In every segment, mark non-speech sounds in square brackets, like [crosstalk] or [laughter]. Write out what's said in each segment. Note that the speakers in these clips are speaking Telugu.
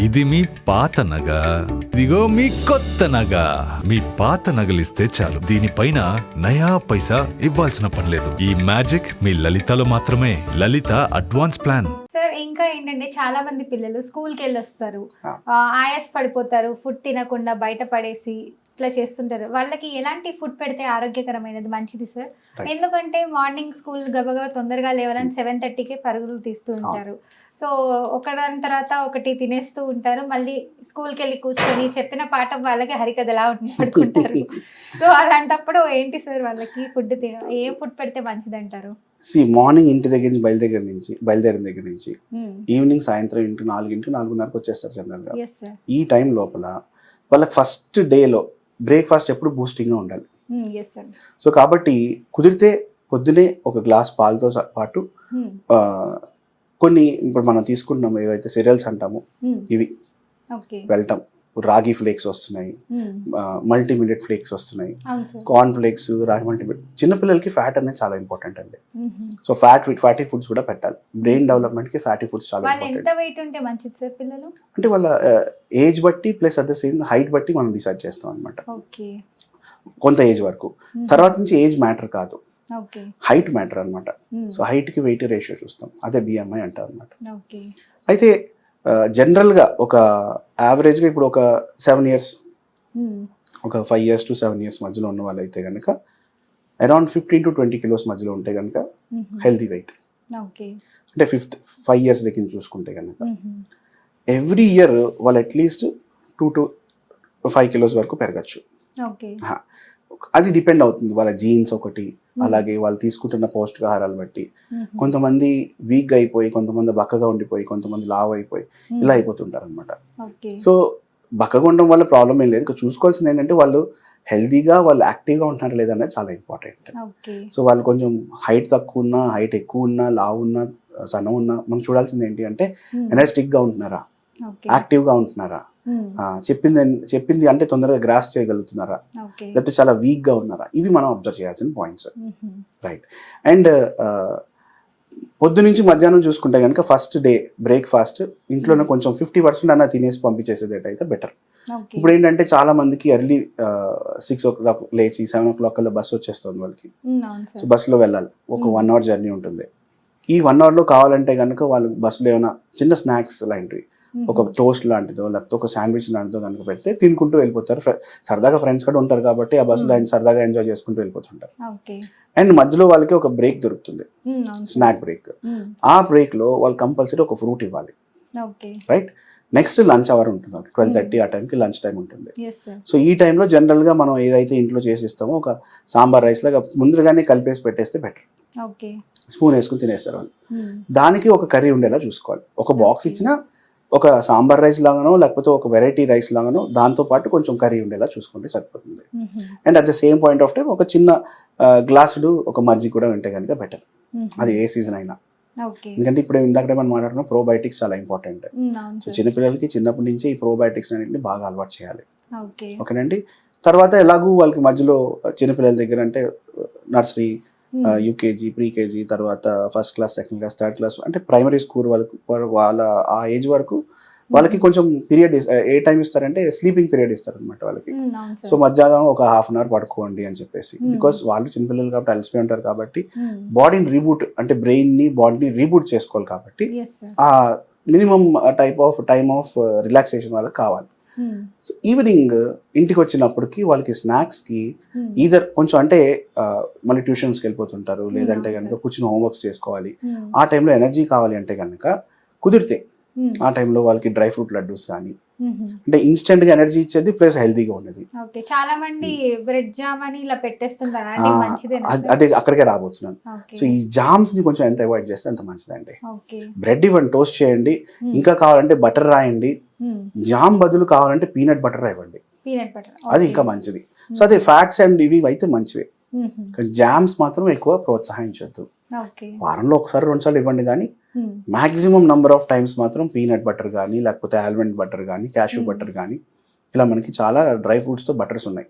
ఇది మీ పాత నగ. ఇదిగో మీ కొత్త నగ. మీ పాత నగలిస్తే చాలు. దీనిపైన నయా పైసా ఇవ్వాల్సిన పనిలేదు ఈ మ్యాజిక్ మీ లలితలో మాత్రమే. Lalitha advance plan. సార్ ఇంకా ఏంటంటే చాలా మంది పిల్లలు స్కూల్కి వెళ్ళి వస్తారు ఆ. ఆ, ఆయాస్ పడిపోతారు ఫుడ్ తినకుండా బయట పడేసి ఇట్లా చేస్తుంటారు. వాళ్ళకి ఎలాంటి ఫుడ్ పెడితే ఆరోగ్యకరమైనది? మంచిది సార్. ఎందుకంటే మార్నింగ్ స్కూల్ గబగబా తొందరగా లేవాలని సెవెన్ థర్టీకే పరుగులు తీస్తూ ఉంటారు. సో ఒకదాని తర్వాత ఒకటి తినేస్తూ ఉంటారు. మళ్ళీ స్కూల్కి వెళ్ళి కూర్చొని చెప్పిన పాఠం వాళ్ళకి హరికథలా పడుకుంటారు. [laughs] సో అలాంటప్పుడు ఏంటి సార్ వాళ్ళకి ఫుడ్ ఏ ఫుడ్ పెడితే మంచిది అంటారు సి మార్నింగ్ ఇంటి దగ్గర నుంచి బయలుదేరి నుంచి బయలుదేరిన దగ్గర నుంచి ఈవినింగ్ సాయంత్రం ఇంటి నాలుగింటి నాలుగున్నరకు వచ్చేస్తారు జనరల్గా ఈ టైం లోపల వాళ్ళకి ఫస్ట్ డేలో బ్రేక్ఫాస్ట్ ఎప్పుడు బూస్టింగ్గా ఉండాలి. సో కాబట్టి కుదిరితే పొద్దునే ఒక గ్లాస్ పాలతో పాటు కొన్ని ఇప్పుడు మనం తీసుకుంటున్నాం ఏవైతే సిరియల్స్ అంటామో ఇవి ఓకే. వెళ్తాం. రాగి ఫ్లేక్స్ వస్తున్నాయి. మల్టీమీడియట్ ఫ్లేక్స్ వస్తున్నాయి. కార్న్ ఫ్లేక్స్ రాగి మల్టీమీడియట్ చిన్నపిల్లలకి ఫ్యాట్ అనేది చాలా ఇంపార్టెంట్ అండి. సో ఫ్యాట్ ఫ్యాటీ ఫుడ్స్ కూడా పెట్టాలి. బ్రెయిన్ డెవలప్మెంట్కి ఫ్యాటీ ఫుడ్స్ చాలా ఇంపార్టెంట్ అంటే వాళ్ళ ఏజ్ బట్టి plus at the same height బట్టి మనం డిసైడ్ చేస్తాం అనమాట కొంత ఏజ్ వరకు. తర్వాత నుంచి ఏజ్ మ్యాటర్ కాదు. హైట్ మ్యాటర్ అనమాట. సో హైట్కి వెయిట్ రేషియో చూస్తాం. అదే బిఎంఐ అంటారు అనమాట అయితే జనరల్గా ఒక యావరేజ్గా ఇప్పుడు ఒక సెవెన్ ఇయర్స్ మ్మ్. ఒక five years to seven years మధ్యలో ఉన్న వాళ్ళు అయితే కనుక around fifteen to twenty kilos మధ్యలో ఉంటే కనుక. హెల్తీ వెయిట్ ఓకే అంటే ఫిఫ్త్ ఫైవ్ ఇయర్స్ దగ్గర చూసుకుంటే కనుక. ఎవ్రీ ఇయర్ వాళ్ళు at least two to five kilos వరకు పెరగచ్చు. అది డిపెండ్ అవుతుంది. వాళ్ళ జీన్స్ ఒకటి అలాగే వాళ్ళు తీసుకుంటున్న పౌష్టికాహారాలు బట్టి. మ్మ్. కొంతమంది వీక్గా అయిపోయి కొంతమంది బక్కగా ఉండిపోయి కొంతమంది లావ్ అయిపోయి ఇలా అయిపోతుంటారు అనమాట సో బక్కగా ఉండడం వల్ల ప్రాబ్లం ఏం లేదు. చూసుకోవాల్సింది ఏంటంటే వాళ్ళు హెల్తీగా వాళ్ళు యాక్టివ్గా ఉంటున్నారు లేదనేది చాలా ఇంపార్టెంట్ సో వాళ్ళు కొంచెం హైట్ తక్కువ ఉన్నా హైట్ ఎక్కువ ఉన్నా లావ్ ఉన్నా సన్నం ఉన్నా మనం చూడాల్సింది ఏంటి అంటే. ఎనర్జెటిక్గా ఉంటున్నారా? యాక్టివ్గా ఉంటున్నారా? చెప్పింది చెప్పింది అంటే తొందరగా గ్రాస్ చేయగలుగుతున్నారా? లేకపోతే చాలా వీక్గా ఉన్నారా? ఇవి మనం అబ్జర్వ్ చేయాల్సిన పాయింట్స్. రైట్ అండ్ పొద్దు నుంచి మధ్యాహ్నం చూసుకుంటే కనుక ఫస్ట్ డే బ్రేక్ఫాస్ట్ ఇంట్లోనే కొంచెం ఫిఫ్టీ పర్సెంట్ అన్న తినేసి పంపించేసేది అయితే బెటర్ ఇప్పుడు ఏంటంటే చాలా మందికి ఎర్లీ సిక్స్ ఓ క్లాక్ లేచి సెవెన్ ఓ క్లాక్ కల్లా బస్సు వచ్చేస్తుంది వాళ్ళకి. సో బస్సులో వెళ్ళాలి. ఒక. వన్ అవర్ జర్నీ ఉంటుంది. ఈ వన్ అవర్లో కావాలంటే కనుక వాళ్ళు బస్సులో ఏమైనా చిన్న స్నాక్స్ లాంటివి. ఒక టోస్ట్ లాంటిదో లేకపోతే ఒక శాండ్విచ్ లాంటిదో కనుక పెడితే తినుకుంటూ వెళ్ళిపోతారు. సరదాగా ఫ్రెండ్స్ కూడా ఉంటారు కాబట్టి ఆ బస్సులో ఆయన సరదాగా ఎంజాయ్ చేసుకుంటూ వెళ్ళిపోతుంటారు. అండ్ మధ్యలో వాళ్ళకి ఒక బ్రేక్ దొరుకుతుంది. Snack break hmm. ఆ బ్రేక్లో వాళ్ళు కంపల్సరీ ఒక ఫ్రూట్ ఇవ్వాలి. రైట్ నెక్స్ట్ లంచ్ అవర్ ఉంటుంది ట్వెల్వ్ థర్టీ ఆ టైంకి లంచ్ టైం ఉంటుంది. సో ఈ టైంలో జనరల్గా మనం ఏదైతే ఇంట్లో చేసిస్తామో ఒక సాంబార్ రైస్ లాగా ముందుగానే కలిపేసి పెట్టేస్తే బెటర్ స్పూన్ వేసుకుని తినేస్తారు వాళ్ళు. దానికి ఒక కర్రీ ఉండేలా చూసుకోవాలి. ఒక బాక్స్. ఇచ్చినా ఒక సాంబార్ రైస్ లాగానో లేకపోతే ఒక వెరైటీ రైస్ లాగానో దాంతో పాటు కొంచెం కర్రీ ఉండేలా చూసుకుంటే సరిపోతుంది. And at the same point of time ఒక చిన్న గ్లాసుడు ఒక మజ్జిగ కూడా ఉంటే కనుక బెటర్. అది ఏ సీజన్ అయినా. ఎందుకంటే ఇప్పుడు ఇందాక మనం మాట్లాడుకున్న ప్రోబయోటిక్స్ చాలా ఇంపార్టెంట్ సో చిన్నపిల్లలకి చిన్నప్పటి నుంచి ఈ ప్రోబయోటిక్స్ అన్నింటిని బాగా అలవాటు చేయాలి. ఓకే. ఓకేనండి? తర్వాత ఎలాగూ వాళ్ళకి మధ్యలో చిన్నపిల్లల దగ్గర అంటే నర్సరీ. యూకేజీ ప్రీకేజీ తర్వాత first class second class third class అంటే ప్రైమరీ స్కూల్ వాళ్ళకి వాళ్ళ- ఆ ఏజ్ వరకు వాళ్ళకి కొంచెం పీరియడ్ ఏ టైం ఇస్తారంటే స్లీపింగ్ పీరియడ్ ఇస్తారు అనమాట వాళ్ళకి. అవును సో మధ్యాహ్నం ఒక హాఫ్ అన్ అవర్ పడుకోండి అని చెప్పేసి Hmm. బికాస్ వాళ్ళు చిన్నపిల్లలు కాబట్టి అలసిపోయి ఉంటారు కాబట్టి. బాడీని రీబూట్ అంటే బ్రెయిన్ని బాడీని రీబూట్ చేసుకోవాలి కాబట్టి ఆ minimum type of time of relaxation వాళ్ళకి కావాలి. సో ఈవినింగ్ ఇంటికి వచ్చినప్పటికి వాళ్ళకి స్నాక్స్కి మ్మ్. ఈధర్ కొంచెం అంటే మళ్ళీ ట్యూషన్స్కి వెళ్ళిపోతుంటారు లేదంటే అవును కనుక. కూర్చుని హోంవర్క్స్ చేసుకోవాలి మ్మ్. ఆ టైంలో ఎనర్జీ కావాలి అంటే కనుక కుదిరితే. ఆ టైంలో వాళ్ళకి డ్రై ఫ్రూట్ లడ్డూస్ కానీ. అంటే ఇన్స్టెంట్గా ఎనర్జీ ఇచ్చేది ప్లస్ హెల్తీగా ఉన్నది ఓకే చాలా మంది బ్రెడ్ జామ్ అని ఇలా పెట్టేస్తుంటారు అద్- అక్కడికే రాబోతున్నాను సో ఈ జామ్స్ని కొంచెం ఎంత అవాయిడ్ చేస్తే అంత మంచిదండి బ్రెడ్ ఇవ్వండి టోస్ట్ చేయండి. ఇంకా కావాలంటే బటర్ రాయండి. జామ్ బదులు కావాలంటే పీనట్ బటర్ ఇవ్వండి. Peanut butter. అది ఇంకా మంచిది. సో అదే ఫ్యాట్స్ అండ్ ఇవి అయితే మంచివే. కానీ జామ్స్ మాత్రం ఎక్కువ ప్రోత్సహించొద్దు. వారంలో ఒకసారి రెండు సార్లు ఇవ్వండి కానీ. మాక్సిమం నంబర్ ఆఫ్ టైమ్స్ మాత్రం పీనట్ బటర్ కానీ లేకపోతే ఆల్మండ్ బటర్ కానీ క్యాషూ Hmm. బటర్ కానీ ఇలా మనకి చాలా డ్రై ఫ్రూట్స్తో బటర్స్ ఉన్నాయి.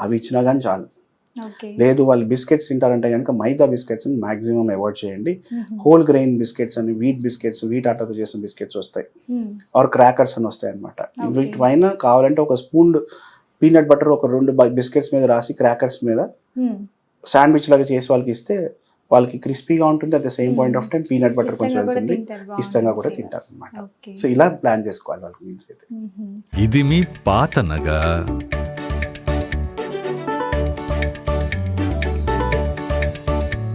అవి ఇచ్చినా కానీ చాలు. లేదు వాళ్ళు బిస్కెట్స్ తింటారంటే కనుక మైదా బిస్కెట్స్ మాక్సిమం అవాయిడ్ చేయండి. హోల్ గ్రెయిన్ బిస్కెట్స్ అని వీట్ బిస్కెట్స్ వీట్ ఆటతో చేసిన బిస్కెట్స్ వస్తాయి. ఆర్ క్రాకర్స్ అని వస్తాయి అనమాట. వీటి పైన కావాలంటే ఒక స్పూన్ పీనట్ బటర్ ఒక రెండు బిస్కెట్స్ మీద రాసి క్రాకర్స్ మీద. శాండ్విచ్ లాగా చేసి వాళ్ళకి ఇస్తే వాళ్ళకి క్రిస్పీగా ఉంటుంది at the same point of time peanut butter కొంచెం ఇష్టంగా కూడా వెళ్తుంది. ఇష్టంగా కూడా తింటారు అనమాట సో ఇలా ప్లాన్ చేసుకోవాలి వాళ్ళకి మీల్స్ అయితే. ఇది మీ పాత నగ